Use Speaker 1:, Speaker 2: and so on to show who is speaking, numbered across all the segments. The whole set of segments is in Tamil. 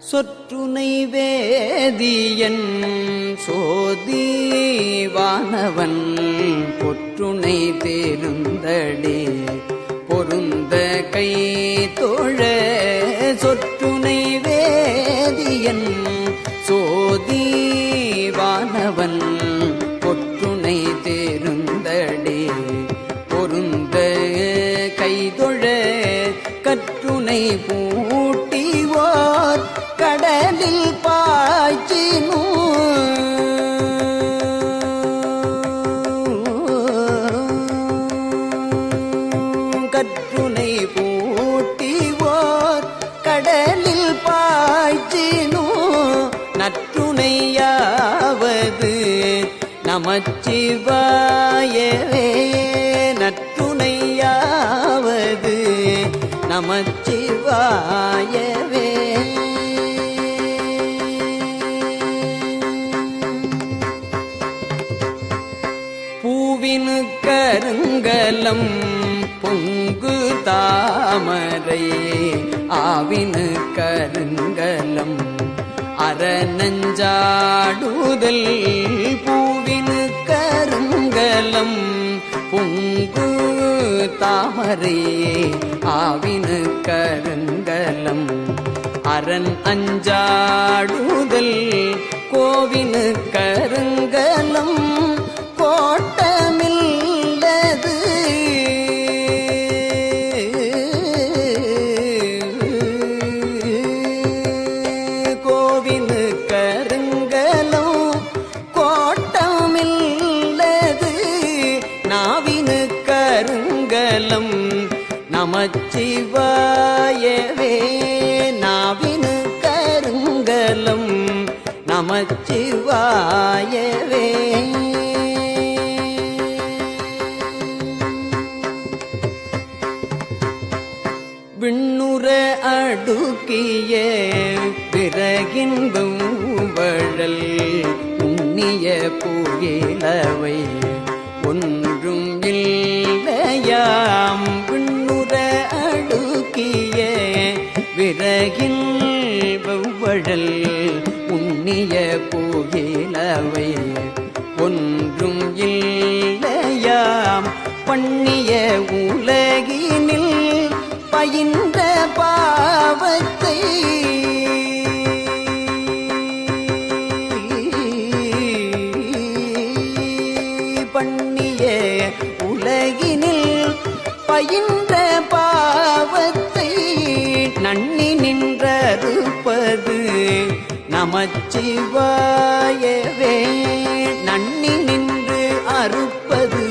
Speaker 1: சொற்றுனை வேதியன் சோதீவானவன் பொற்றுனை தேருந்தடி பொருந்த கை தோழ சொற்றுனை வேதியன் கற்றுனை பூட்டிவோர் கடலில் பாய்ச்சினோ நற்றுணையாவது நமச்சிவாயவே. நற்றுணையாவது நமச்சிவாயவே. பூவினு கருங்கலம் தாமரை ஆவினு கருங்கலம் அறநஞ்சாடுதல் பூவினு கருங்கலம் பொங்கு தாமரை ஆவினு கருங்கலம் அரண் அஞ்சாடுதல் கோவினு கருங்கலம் நமச்சிவாயவே விண்ணுற அடுக்கிய பிறகின்பம் வழல் உண்ணிய புயலவை ஒன்றும் இல்லையாம். விண்ணுற அடுக்கிய விறகின் வழல் புண்ணிய புயலவை ஒன்றும் இல்லையாம் பண்ணிய உலகினில் பயின்ற பா நமச்சிவாயவே நன்னி நின்று அறுப்பது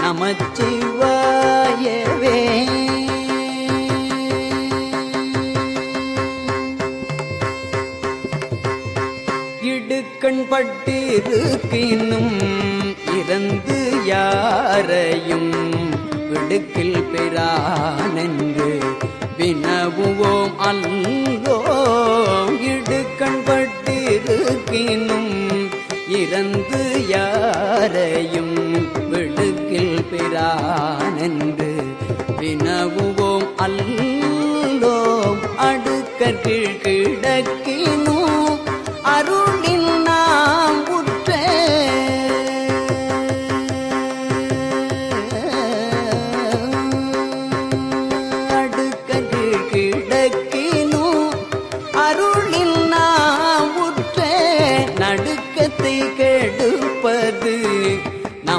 Speaker 1: நமச்சிவாயவே. இடுக்கண் பட்டிருக்கினும் இறந்து யாரையும் விடுக்கில் பெறானென்று வினவுவோம் அல்லோ இடுக்கண் பட்டிருக்கினும் இறந்து யாரையும் விடுக்கில் பிரானென்று வினவுவோம் அல்லோம் அடுக்கற்கீழ் கிடக்கினும் அருளின்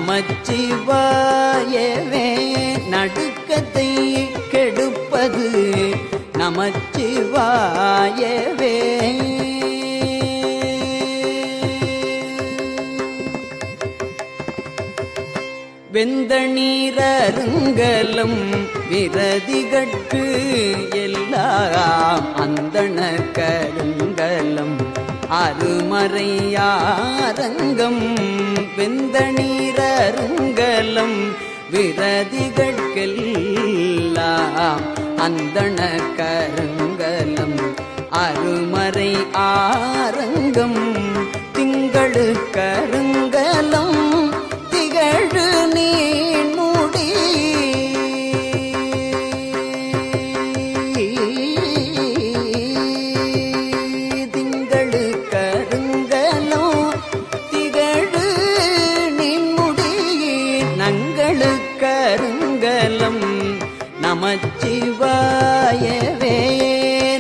Speaker 1: நமச்சிவாயவே நடுக்கத்தை கெடுப்பது நமச்சிவாயவே வெந்த நீரருங்கலும் விரதிகட்கு எல்லாம் அந்தண கருங்கலம். அருமறையாரங்கம் வெந்த நீரருங்கலம் விரதிகட்கெல்லாம் அந்தண கருங்கலம் அருமறை ஆரங்கம் திங்களுக்கு நங்களுக்கருங்கலம் நமச்சிவாயவே.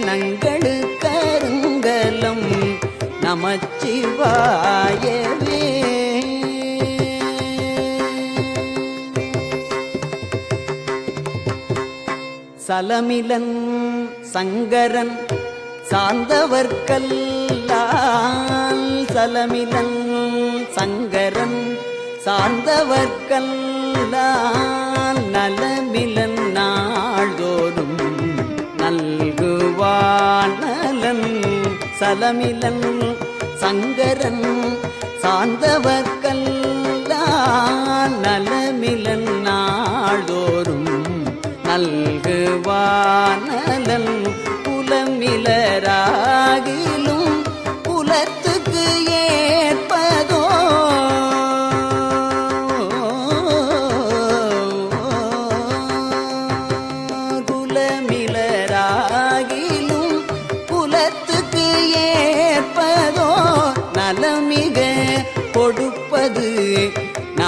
Speaker 1: நங்களுக்கருங்கலம் நமச்சிவாயவே. சலமிலன் சங்கரன் சார்ந்தவர்கல்லால் சலமிலன் சங்கரன் சார்ந்தவர்கல்லால் நலமிலன் நாள்தோறும் நல்குவான் நலன் சலமிலன் சங்கரன். சார்ந்தவர்கல்லால் நலமிலன் நாள்தோறும் நல்குவான் நலன் புலமிலராகிலும்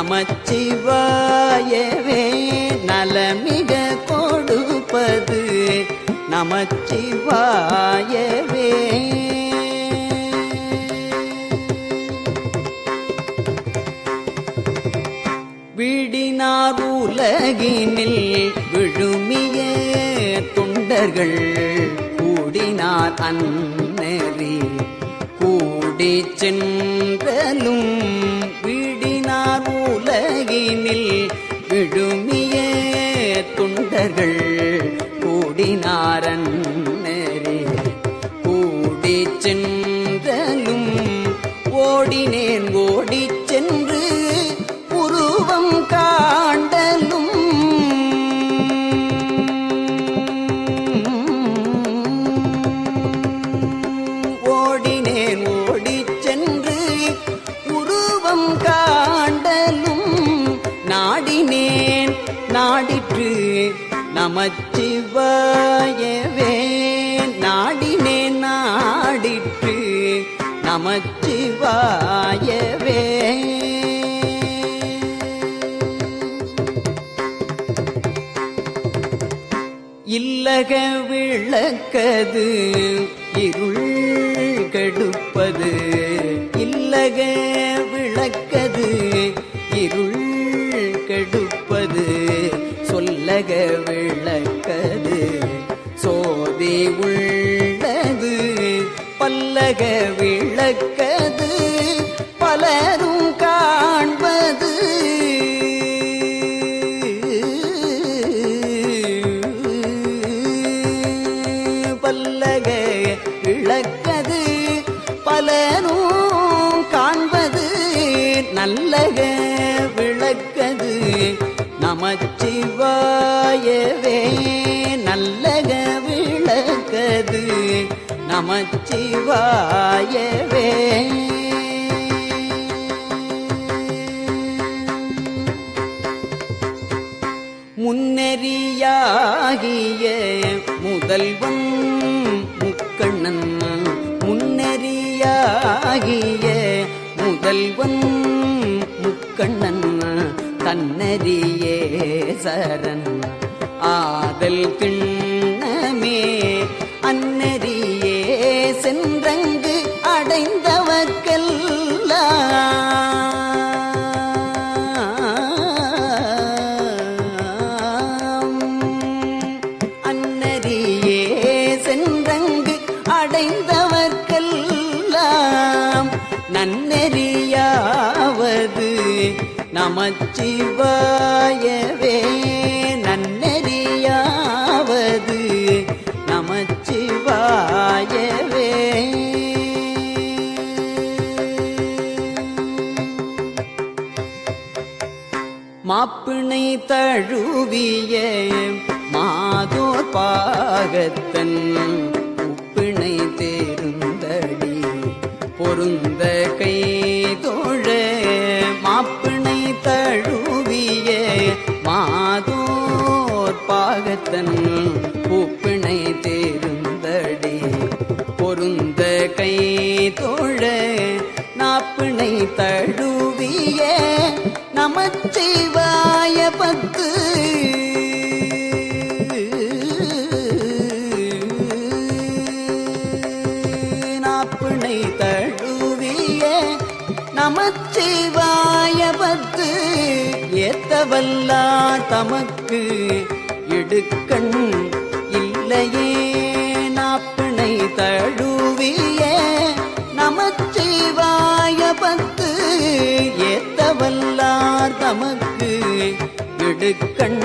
Speaker 1: நமச்சிவாயவே நலமிக கொடுப்பது நமச்சிவாயவே. விடினார் உலகினில் விழுமிய தொண்டர்கள் கூடினார் அன்னறி கூடி சென்றலும் தொண்டர்கள் நாடிற்று நமச்சிவாயவே இல்லக விளக்கது இருள் கடுப்பது. இல்லக விளக்கது பலனும் காண்பது. நல்லக விளக்கது. நமச்சிவாயவே நல்லக விளக்கது. நமச்சிவாயவே. முன்னெறியாகிய முதல்வன் தன்னறியே சரண். ஆதல் கிண்ணமே அன்னறியே சென்றங்கு அடைந்தவர்க்கெல்லாம் நமச்சிவாயவே நன்னெறியாவது நமச்சிவாயவே. மாப்பிணை தழுவிய மாதோர் பாகத்தன் தழுவிய மாதோர் பாகத்தன் பூப்பிணை தேருந்தடி. பொருந்த கை தோழ நாப்பிணை தழுவிய நமச்சிவாய பத்து. ஏத்தவல்லார் தமக்கு எடுக்கண் இல்லையே. நாப்பிணை தழுவிய நமச்சிவாய பத்து. ஏத்த வல்லார் தமக்கு எடுக்கண்